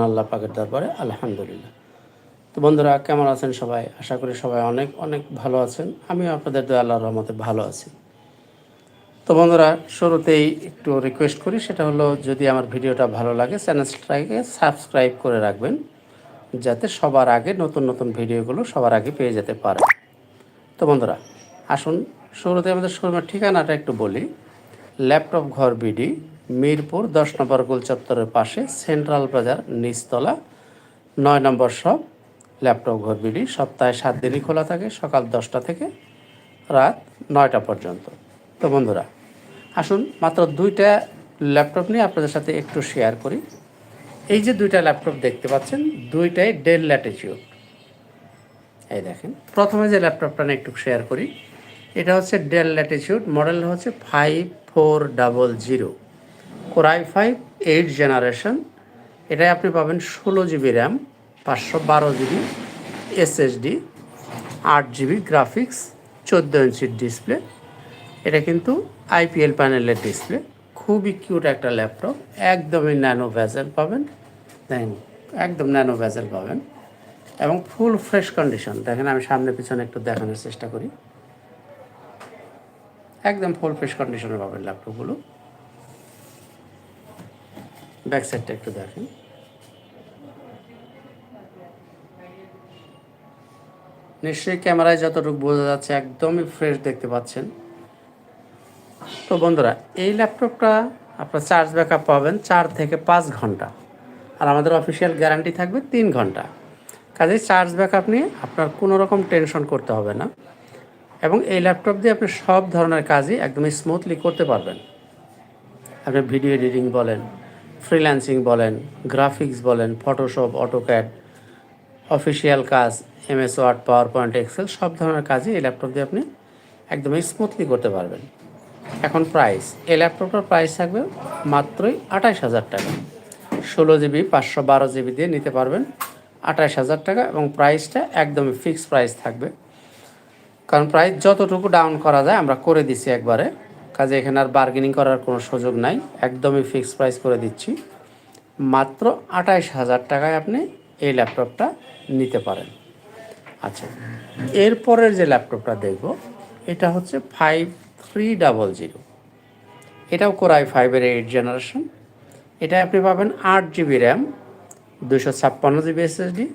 আল্লাহ পাকের দরবারে আলহামদুলিল্লাহ। তো বন্ধুরা, কেমন আছেন সবাই? আশা করি সবাই অনেক অনেক ভালো আছেন। আমিও আপনাদের দয়া আল্লাহর রহমতে ভালো আছি। তো বন্ধুরা, শুরুতেই একটু রিকোয়েস্ট করি, সেটা হলো যদি আমার ভিডিওটা ভালো লাগে, চ্যানেলটাকে সাবস্ক্রাইব করে রাখবেন, যাতে সবার আগে নতুন নতুন ভিডিওগুলো সবার আগে পেয়ে যেতে পারে। তো বন্ধুরা, আসুন শুরুতে আমাদের শোরুমের ঠিকানাটা একটু বলি। ল্যাপটপ ঘর বিডি মিরপুর, দশ নম্বর গোল চত্বরের পাশে সেন্ট্রাল বাজার, নিচতলা, নয় নম্বর সব, ল্যাপটপ ঘর বিডি সপ্তাহে সাত দিনই খোলা থাকে, সকাল দশটা থেকে রাত নয়টা পর্যন্ত। তো বন্ধুরা, আসুন মাত্র দুইটা ল্যাপটপ নিয়ে আপনাদের সাথে একটু শেয়ার করি। এই যে দুইটা ল্যাপটপ দেখতে পাচ্ছেন, দুইটাই ডেল ল্যাটিচিউড এই দেখেন, প্রথমে যে ল্যাপটপটা নিয়ে একটু শেয়ার করি, এটা হচ্ছে ডেল ল্যাটিচিউড মডেল হচ্ছে five four double zero core i five eight generation এটাই আপনি পাবেন ষোলো জিবি র্যাম পাঁচশো বারো জিবি এসএসডি আট জিবি গ্রাফিক্স চোদ্দ ইঞ্চির ডিসপ্লে এটা কিন্তু আইপিএল প্যানেলের ডিসপ্লে খুবই কিউট একটা ল্যাপটপ একদমই ন্যানো ভ্যাজেল পাবেন। দেখেন একদম ন্যানো ভ্যাজেল পাবেন। এবং ফুল ফ্রেশ কন্ডিশন দেখেন আমি সামনে পিছনে একটু দেখানোর চেষ্টা করি। একদম ফুল ফ্রেশ কন্ডিশনে পাবেন ল্যাপটপগুলো ব্যাক সাইডটা একটু দেখেন। নিশ্চয়ই ক্যামেরায় যতটুকু বোঝা যাচ্ছে, একদমই ফ্রেশ দেখতে পাচ্ছেন। তো বন্ধুরা, এই ল্যাপটপটা আপনার চার্জ ব্যাকআপ পাবেন চার থেকে পাঁচ ঘণ্টা। আর আমাদের অফিসিয়াল গ্যারান্টি থাকবে তিন ঘণ্টা। কাজেই চার্জ ব্যাকআপ নিয়ে আপনার কোনো রকম টেনশন করতে হবে না। এবং এই ল্যাপটপ দিয়ে আপনি সব ধরনের কাজই একদমই স্মুথলি করতে পারবেন। আপনি ভিডিও এডিটিং বলেন ফ্রিল্যান্সিং বলেন, গ্রাফিক্স বলেন ফটোশপ অটোক্যাড অফিসিয়াল কাজ MS Word PowerPoint Excel সব ধরনের কাজই এই ল্যাপটপ দিয়ে আপনি একদমই স্মুথলি করতে পারবেন। এখন প্রাইস এই ল্যাপটপটার প্রাইস থাকবে মাত্রই আঠাশ হাজার টাকা। ষোলো জিবি পাঁচশো বারো জিবি দিয়ে নিতে পারবেন আঠাশ হাজার টাকা এবং প্রাইসটা একদমই ফিক্সড প্রাইস থাকবে। কারণ প্রাইস যতটুকু ডাউন করা যায় আমরা করে দিচ্ছি একবারে। কাজে এখানে আর বার্গেনিং করার কোনো সুযোগ নাই। একদমই ফিক্সড প্রাইস করে দিচ্ছি। মাত্র আঠাইশ হাজার টাকায় আপনি এই ল্যাপটপটা নিতে পারেন। আচ্ছা এরপরের যে ল্যাপটপটা দেখব, এটা হচ্ছে ফাইভ থ্রি ডাবল জিরো এটাও কোরাই ফাইভের এইট জেনারেশন এটা আপনি পাবেন আট জিবি র্যাম দুশো ছাপ্পান্ন জিবি এসএসডি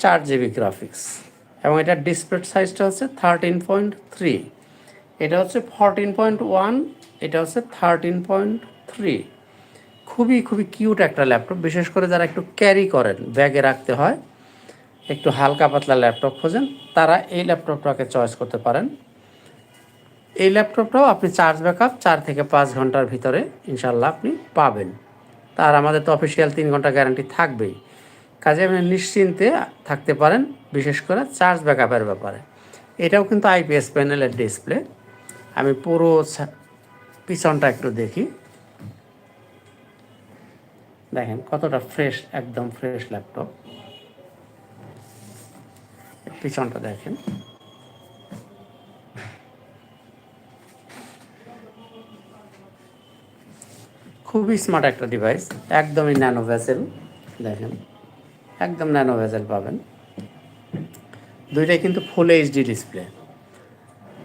চার জিবি গ্রাফিক্স এবং এটার ডিসপ্লে সাইজটা হচ্ছে থার্টিন পয়েন্ট থ্রি এটা হচ্ছে ফরটিন পয়েন্ট ওয়ান এটা হচ্ছে থার্টিন পয়েন্ট থ্রি খুবই খুবই কিউট একটা ল্যাপটপ বিশেষ করে যারা একটু ক্যারি করেন ব্যাগে রাখতে হয়, একটু হালকা পাতলা ল্যাপটপ খোঁজেন, তারা এই ল্যাপটপটাকে চয়েস করতে পারেন। এই ল্যাপটপটাও আপনি চার্জ ব্যাকআপ চার থেকে পাঁচ ঘণ্টার ভিতরে ইনশাল্লাহ আপনি পাবেন। তার আমাদের তো অফিসিয়াল তিন ঘণ্টা গ্যারান্টি থাকবেই। কাজে আপনি নিশ্চিন্তে থাকতে পারেন, বিশেষ করে চার্জ ব্যাকআপের ব্যাপারে। এটাও কিন্তু আইপিএস প্যানেলের ডিসপ্লে আমি পুরো পিছনটা একটু দেখি। দেখেন কতটা ফ্রেশ একদম ফ্রেশ ল্যাপটপ পিছনটা দেখেন। খুবই স্মার্ট একটা ডিভাইস একদমই ন্যানো ভেসেল দেখেন। একদম ন্যানো ভেসেল পাবেন। দুইটাই কিন্তু ফুল এইচডি ডিসপ্লে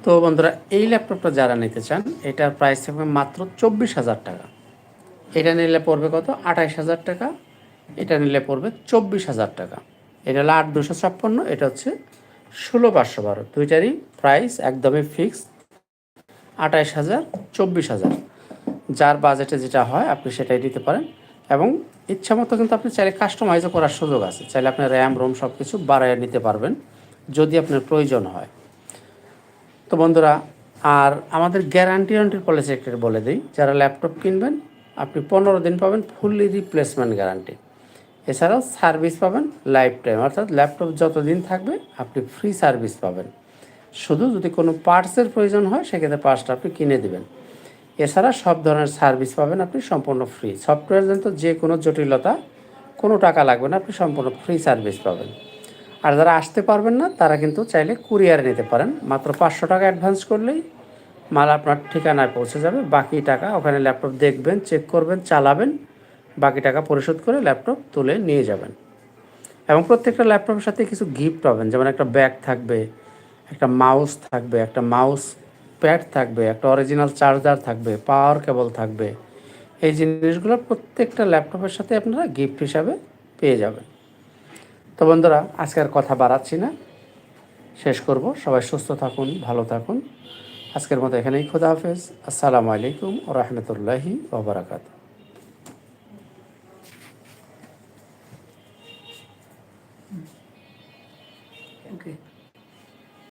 তো বন্ধুরা, এই ল্যাপটপটা যারা নিতে চান, এটার প্রাইস থাকবে মাত্র চব্বিশ হাজার টাকা। এটা নিলে পড়বে কত? আঠাইশ হাজার টাকা। এটা নিলে পড়বে চব্বিশ হাজার টাকা। এটা হলো আট দুশো ছাপ্পান্ন, এটা হচ্ছে ষোলো পাঁচশো বারো। দুইটারই প্রাইস একদমই ফিক্সড আঠাইশ হাজার, চব্বিশ হাজার। যার বাজেটে যেটা হয়, আপনি সেটাই দিতে পারেন। এবং ইচ্ছা মতো কিন্তু আপনি চাইলে কাস্টমাইজও করার সুযোগ আছে। চাইলে আপনি র্যাম রোম সব কিছু বাড়াইয়ে নিতে পারবেন, যদি আপনার প্রয়োজন হয়। তো বন্ধুরা, আর আমাদের গ্যারান্টি ওয়ারেন্টির পলিসি একটা বলে দিই। যারা ল্যাপটপ কিনবেন, আপনি পনেরো দিন পাবেন ফুললি রিপ্লেসমেন্ট গ্যারান্টি এছাড়াও সার্ভিস পাবেন লাইফ টাইম অর্থাৎ ল্যাপটপ যতদিন থাকবে, আপনি ফ্রি সার্ভিস পাবেন। শুধু যদি কোনো পার্টসের প্রয়োজন হয়, সেক্ষেত্রে পার্টসটা আপনি কিনে দেবেন। এছাড়া সব ধরনের সার্ভিস পাবেন আপনি সম্পূর্ণ ফ্রি সফটওয়্যার জন্য যে কোনো জটিলতা, কোনো টাকা লাগবে না, আপনি সম্পূর্ণ ফ্রি সার্ভিস পাবেন। আর যারা আসতে পারবেন না, তারা কিন্তু চাইলে কুরিয়ারে নিতে পারেন। মাত্র পাঁচশো টাকা অ্যাডভান্স করলেই মাল আপনার ঠিকানায় পৌঁছে যাবে। বাকি টাকা ওখানে ল্যাপটপ দেখবেন চেক করবেন, চালাবেন। বাকি টাকা পরিশোধ করে ল্যাপটপ তুলে নিয়ে যাবেন। এবং প্রত্যেকটা ল্যাপটপের সাথে কিছু গিফট পাবেন। যেমন একটা ব্যাগ থাকবে, একটা মাউস থাকবে, একটা মাউস প্যাড থাকবে, একটা অরিজিনাল চার্জার থাকবে পাওয়ার কেবল থাকবে। এই জিনিসগুলো প্রত্যেকটা ল্যাপটপের সাথে আপনারা গিফট হিসাবে পেয়ে যাবেন। তো বন্ধুরা, আজকে আর কথা বাড়াচ্ছি না। শেষ করব। সবাই সুস্থ থাকুন, ভালো থাকুন। আজকের মতো এখানেই খোদা হাফেজ। আসসালামু আলাইকুম ও রহমতুল্লাহি ওবরাকাতু